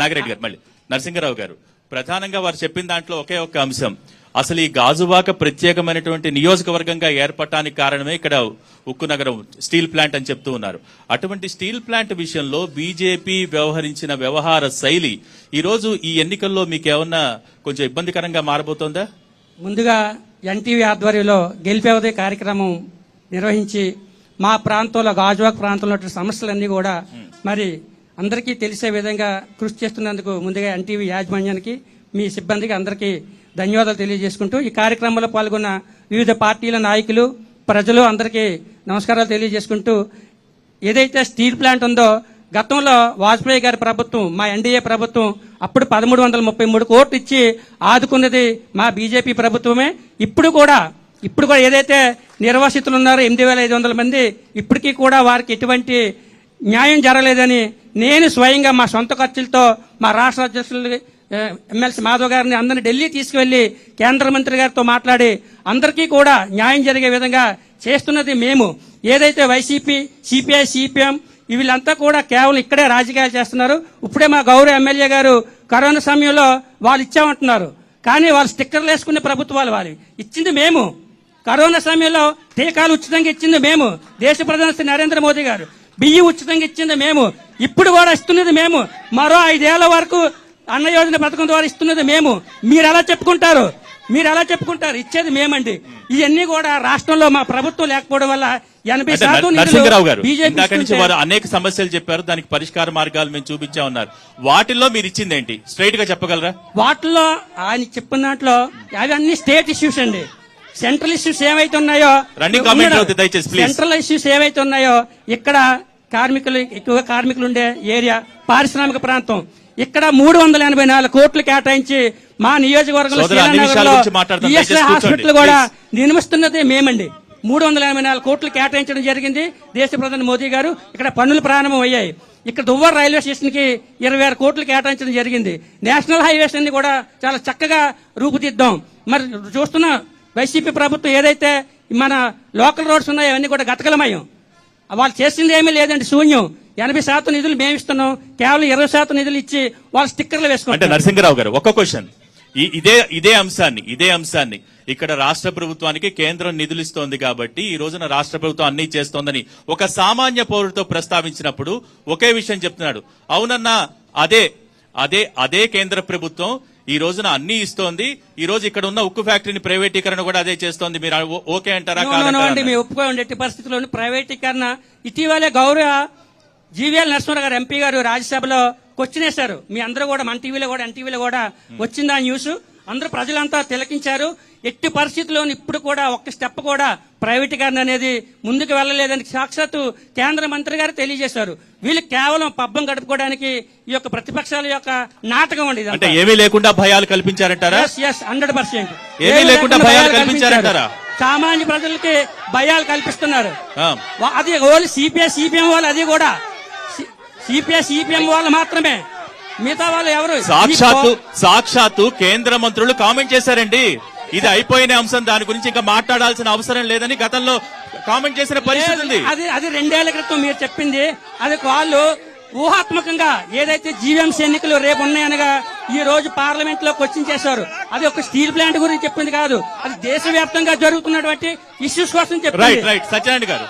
నాగిరెడ్డి గారు మళ్ళీ. నరసింహరావు గారు ప్రధానంగా వారు చెప్పిన దాంట్లో ఒకే ఒక్క అంశం. అసలు ఈ గాజువాక ప్రత్యేకమైనటువంటి నియోజకవర్గంగా ఏర్పడటానికి కారణమే ఇక్కడ ఉక్కు నగరం స్టీల్ ప్లాంట్ అని చెప్తూ ఉన్నారు. అటువంటి స్టీల్ ప్లాంట్ విషయంలో బీజేపీ వ్యవహరించిన వ్యవహార శైలి ఈ రోజు ఈ ఎన్నికల్లో మీకు ఏమన్నా కొంచెం ఇబ్బందికరంగా మారబోతోందా? ముందుగా ఎన్టీవీ ఆధ్వర్యంలో గెలిపేవదే కార్యక్రమం నిర్వహించి మా ప్రాంతంలో గాజువాక్ ప్రాంతంలో సమస్యలన్నీ కూడా మరి అందరికీ తెలిసే విధంగా కృషి చేస్తున్నందుకు ముందుగా ఎన్టీవీ యాజమాన్యానికి మీ సిబ్బందికి అందరికీ ధన్యవాదాలు తెలియజేసుకుంటూ ఈ కార్యక్రమంలో పాల్గొన్న వివిధ పార్టీల నాయకులు ప్రజలు అందరికీ నమస్కారాలు తెలియజేసుకుంటూ ఏదైతే స్టీల్ ప్లాంట్ ఉందో గతంలో వాజ్పేయి గారి ప్రభుత్వం మా ఎన్డీఏ ప్రభుత్వం అప్పుడు పదమూడు వందల ముప్పై మూడు కోట్లు ఇచ్చి ఆదుకున్నది మా బీజేపీ ప్రభుత్వమే. ఇప్పుడు కూడా ఇప్పుడు కూడా ఏదైతే నిర్వాసితులు ఉన్నారో ఎనిమిది వేల ఐదు వందల మంది ఇప్పటికీ కూడా వారికి ఎటువంటి న్యాయం జరగలేదని నేను స్వయంగా మా సొంత ఖర్చులతో మా రాష్ట్ర అధ్యక్షులు ఎమ్మెల్సీ మాధవ్ గారిని అందరిని ఢిల్లీ తీసుకువెళ్ళి కేంద్ర మంత్రి గారితో మాట్లాడి అందరికీ కూడా న్యాయం జరిగే విధంగా చేస్తున్నది మేము. ఏదైతే వైసీపీ సిపిఐ సిపిఎం వీళ్ళంతా కూడా కేవలం ఇక్కడే రాజకీయాలు చేస్తున్నారు. ఇప్పుడే మా గౌరవ ఎమ్మెల్యే గారు కరోనా సమయంలో వాళ్ళు ఇచ్చామంటున్నారు. కానీ వాళ్ళు స్టిక్కర్లు వేసుకునే ప్రభుత్వాలు వాళ్ళు. ఇచ్చింది మేము. కరోనా సమయంలో టీకాలు ఉచితంగా ఇచ్చింది మేము. దేశ ప్రధాని నరేంద్ర మోదీ గారు. బియ్యం ఉచితంగా ఇచ్చింది మేము. ఇప్పుడు కూడా ఇస్తున్నది మేము. మరో ఐదేళ్ళ వరకు అన్న యోజన పథకం ద్వారా ఇస్తున్నది మేము. మీరు ఎలా చెప్పుకుంటారు? మీరు ఎలా చెప్పుకుంటారు? ఇచ్చేది మేమండి. ఇవన్నీ కూడా రాష్ట్రంలో మా ప్రభుత్వం లేకపోవడం వల్ల ఎనభై శాతం నరసింహరావు గారు నుంచి వారు అనేక సమస్యలు చెప్పారు. దానికి పరిష్కార మార్గాలు మేము చూపించామన్నారు వాటిల్లో మీరు ఇచ్చింది ఏంటి? స్ట్రైట్గా చెప్పగలరా? వాటిలో ఆయన చెప్పిన దాంట్లో అవి అన్ని స్టేట్ ఇష్యూస్ అండి. సెంట్రల్ ఇష్యూస్ ఏవైతే ఉన్నాయో. సెంట్రల్ ఇష్యూస్ ఏవైతే ఉన్నాయో ఇక్కడ కార్మికులు ఎక్కువగా కార్మికులు ఉండే ఏరియా పారిశ్రామిక ప్రాంతం. ఇక్కడ మూడు వందల ఎనభై నాలుగు కోట్లు కేటాయించి మా నియోజకవర్గంలో. ఈఎస్ఐ హాస్పిటల్ కూడా. నిర్మిస్తున్నది మేమండి. మూడు వందల ఎనభై నాలుగు కోట్లు కేటాయించడం జరిగింది దేశ ప్రధాని మోదీ గారు. ఇక్కడ పన్నులు ప్రారంభం అయ్యాయి. ఇక్కడ దువ్వర్ రైల్వే స్టేషన్కి ఇరవై ఆరు కోట్లు కేటాయించడం జరిగింది. నేషనల్ హైవేస్ అన్ని కూడా చాలా చక్కగా రూపుదిద్దాం. మరి చూస్తున్న వైసీపీ ప్రభుత్వం ఏదైతే మన లోకల్ రోడ్స్ ఉన్నాయో అవన్నీ కూడా గతకలమయం. వాళ్ళు చేసింది ఏమీ లేదండి శూన్యం. ఎనభై శాతం నిధులు మేము ఇస్తున్నాం. కేవలం ఇరవై శాతం నిధులు ఇచ్చి వాళ్ళు స్టిక్కర్లు అంటే వేసుకుంటారు నరసింహరావు గారు ఒక్క క్వశ్చన్. ఇదే ఇదే అంశాన్ని ఇదే అంశాన్ని. ఇక్కడ రాష్ట్ర ప్రభుత్వానికి కేంద్రం నిధులు ఇస్తోంది కాబట్టి ఈ రోజున రాష్ట్ర ప్రభుత్వం అన్ని చేస్తోందని ఒక సామాన్య పౌరుడితో ప్రస్తావించినప్పుడు ఒకే విషయం చెప్తున్నాడు. అవునన్నా అదే అదే అదే కేంద్ర ప్రభుత్వం ఈ రోజున అన్ని ఇస్తోంది. ఈ రోజు ఇక్కడ ఉన్న ఉక్కు ఫ్యాక్టరీని ప్రైవేటీకరణ కూడా అదే చేస్తోంది. మీరు ఓకే అంటారా? మేము ఒప్పుకోండి ఎట్టి పరిస్థితుల్లోనూ ప్రైవేటీకరణ. ఇటీవలే గౌరవ జీవీఎల్ నరసింహరావు గారు ఎంపీ గారు రాజ్యసభలో క్వశ్చన్ వేశారు. మీ అందరూ కూడా మన టీవీలో కూడా ఎన్టీవీలో కూడా వచ్చింది ఆ న్యూస్? అందరూ ప్రజలంతా తిలకించారు. ఎట్టి పరిస్థితుల్లోనూ ఇప్పుడు కూడా ఒక్క స్టెప్ కూడా ప్రైవేటీకరణ అనేది ముందుకు వెళ్ళలేదని సాక్షాత్తు కేంద్ర మంత్రి గారు తెలియజేశారు. వీళ్ళు కేవలం పబ్బం గడుపుకోవడానికి ఈ యొక్క ప్రతిపక్షాల యొక్క నాటకం అండి. అంటే ఏమీ లేకుండా భయాలు కల్పించారంటారా? హండ్రెడ్ పర్సెంట్ ఏమీ లేకుండా భయాలు కల్పించారంటారా? సామాన్య ప్రజలకి భయాలు కల్పిస్తున్నారు. అది ఓన్లీ సిపిఐ సిపిఎం వాళ్ళు అది కూడా. సిపిఐ సిపిఎం వాళ్ళు మాత్రమే. మిగతా వాళ్ళు ఎవరు? సాక్షాత్తు సాక్షాత్తు కేంద్ర మంత్రులు కామెంట్ చేశారండి. ఇది అయిపోయిన అంశం. దాని గురించి ఇంకా మాట్లాడాల్సిన అవసరం లేదని గతంలో కామెంట్ చేసిన పరిస్థితి ఉంది. అది అది రెండేళ్ళ క్రితం మీరు చెప్పింది. అది వాళ్ళు ఊహాత్మకంగా ఏదైతే జీవీఎంసీ ఎన్నికలు రేపు ఉన్నాయనగా ఈ రోజు పార్లమెంట్లో క్వశ్చన్ చేశారు. అది ఒక స్టీల్ ప్లాంట్ గురించి చెప్పింది కాదు. అది దేశవ్యాప్తంగా జరుగుతున్నటువంటి ఇష్యూస్ కోసం రైట్ చెప్పింది రైట్ సత్యనారాయణ గారు.